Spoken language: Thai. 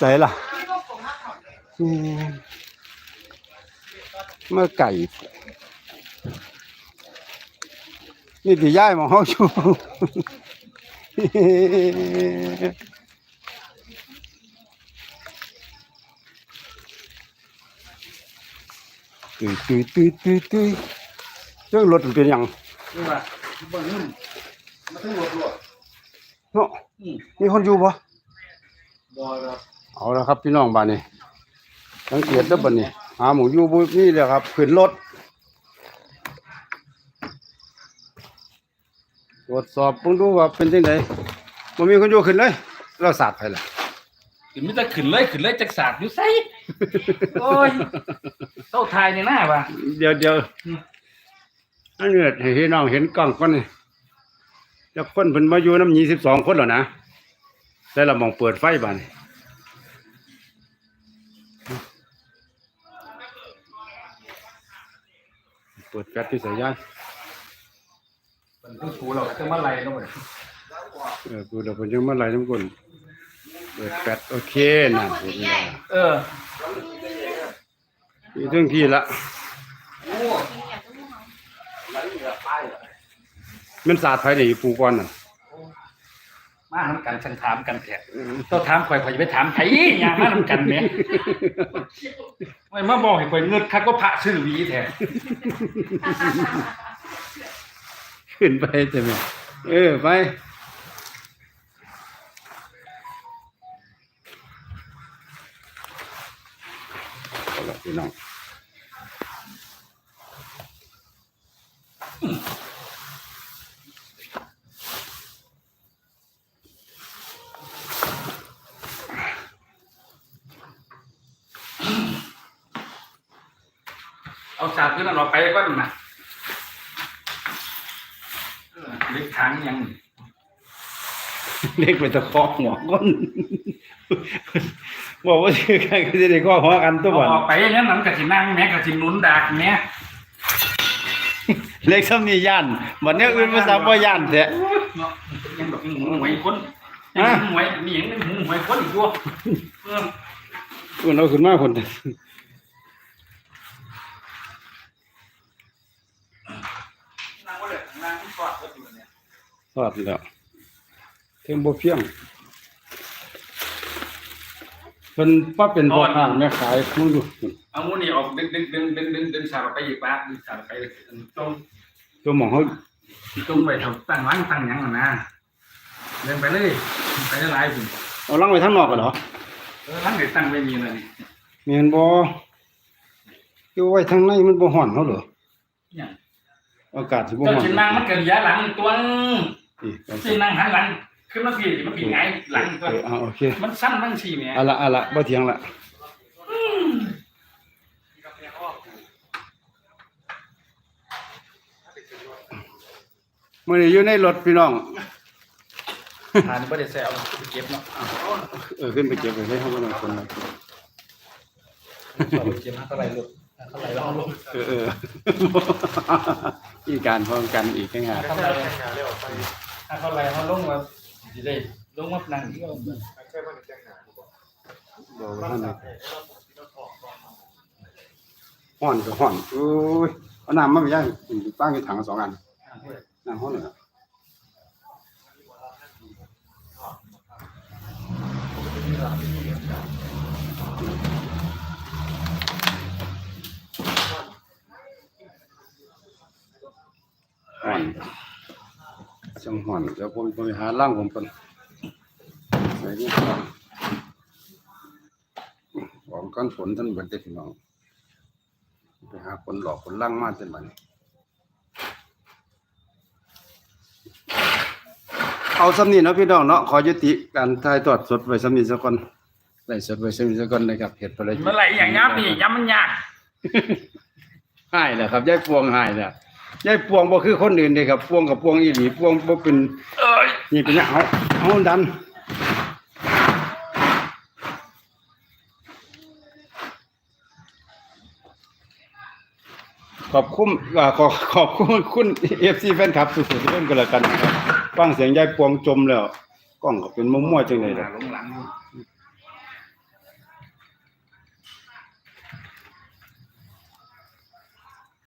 ใจล่ะเมื่อไก่ นี่ที่ย้ายหมาห้องอยู่ตุยตุยตุยตุยตุยเรื่องรถมันเป็นยังนี่ว่าเบิ่งนี่มาถึงรถรถเนาะมีคนอยู่ปะบ่ครับ เอาละครับพี่น้องบ้านนี้สังเกตเด้อบัดนี้หาหมูอยู่บุนี่แหละครับขึ้นรถตรวจสอบเพิ่งดูว่าเป็นจังไดบ่มีคนอยู่ขึ้นเลยเราสาดไปล่ะขึ้นมิตรขึ้นเลยขึ้นเลยจักสาดอยู่ไสโอ้ยเต้าทายในหน้าว่ะเดี๋ยวเดี๋ยวอันนี้ให้พี่น้องเห็นกล้องก่อนนี่จะคนเพิ่นมาอยู่น้ำยี่สิบสองคนแล้วนะแต่ละหมองเปิดไฟบ้านนี่ เปิดแฟลชที่สายยานมันคือกูเราจะมาไล่ลงไปเออกูเดี๋ยวผมยังมาไล่น้ำกลเปิดแฟลชโอเคนั่นเห็นแล้วเออมีเรื่องที่ละมันสาดไฟนี่ปูก่อนน่ะ มาทำกันฉันถามกันแท้เจ้าถามข่อยข่อยจะไปถามไผย่างมาทำกันแหม่ไม่มาบอกให้ข่อยเงินคักก็พระชื่อหวีแท้ขึ้นไปใช่ไหมเออไปเอาละพี่น้อง เอาสาดขึ้นนั่นออกไปก่อนนะเออเล็กทางยังเล็กไปตะคอกหัวก้นบอกว่าชื่อกันก็จะได้ข้อหัวกันตัวเอาบ่อนออกไปอย่างนั้นมันก็สินั่งแม่ก็สิหนุนดากแม่เล็กซ้ำนี่ย่านบัดเนี้ยอื่นภาษาบ่ย่านแท้เนาะยังแบบหูหวยคนยังหวยมีอย่างนึงหูหวยคนอีกตัวเอออุ่นเอาขึ้นมาคน นั่งว่า เลยนั่งกอดก็อยู่เนี่ยทอดแล้วเทิงบ่เพียงเพิ่นป้าเป็นพ่อค้าแม่ขายมึงดูเอามูนี่ออกดึงดึงดึงดึงดึงดึงสาดออกไปอีกบ้านดึงสาดออกไปตรงตัวหมองเขาตรงไปทำตั้งร้านตั้งหยังน่ะนะเดินไปเลยไปได้หลายปุ่นเอาลังไว้ทางนอกกันเหรอเออร้านไหนตั้งไว้มีเลยนี่แม่นบ่อยู่ไว้ทางในมันบ่ฮ้อนเฮาเหรอเนี่ย อากาศสิบ่เจ้าฮ้อนชินนั่งมันเกิดยาหลังตัวนี่เอาชินนั่งหันหลังขึ้นมาปีมันปีไงหลังตัว เออเอาโอเคมันสั้นมันสี่เนี่ยเอาละเอาละบ่เถียงละมื้อนี้อยู่ในรถพี่น้อง ทานไม่ได้แซวเก็บเนาะเออขึ้นไปเก็บไว้ให้เฮาบ่ต้องคนละเก็บมาเท่าไหร่ลูก เท่าไหร่แล้วเอาลงเออเอออีกการพร้อมกันอีกแค่งานเท่าไหร่ถ้าเท่าไหร่เขาลงมาสิได้ลงมานั่งที่เราบอกว่าท่านห่อนก็ห่อนโอ้ยเอาน้ำมาไปย่างตั้งในถังสองอันน้ำห้อนเลย ห่อนจังห่อนเดี๋ยวผมไปหาล่างผมก่อนใส่นี่ก่อนของก้อนฝนท่านเบิดได้พี่น้อง ไปหาคนหลอกคนล่างมาจนบัดนเอาสำนีเนาะพี่น้องเนาะขอยุติการถ่ายทอดสดไว้สำนีสักคนไล่สดไว้สำนีสักคนนะครับเหตุผลอะไรเมื่อไหร่อย่างยับนี่ยับมันยากหายแล้วครับยายพวงหายแล้ว ยายพวงบ่คือคนอื่นเด้ครับพวงกับพวงอีหลีพวงบ่เป็นเอ้ยนี่เป็นหยังเอาเอาดันขอบคุณอ่าขอขอบคุณคุณเอฟซีแฟนคลับสุดๆที่เล่นกันแล้วกันนะครับฟังเสียงยายพวงจมแล้วกล้องก็เป็นมั่วๆจังเลยหนะลงหลังอยู่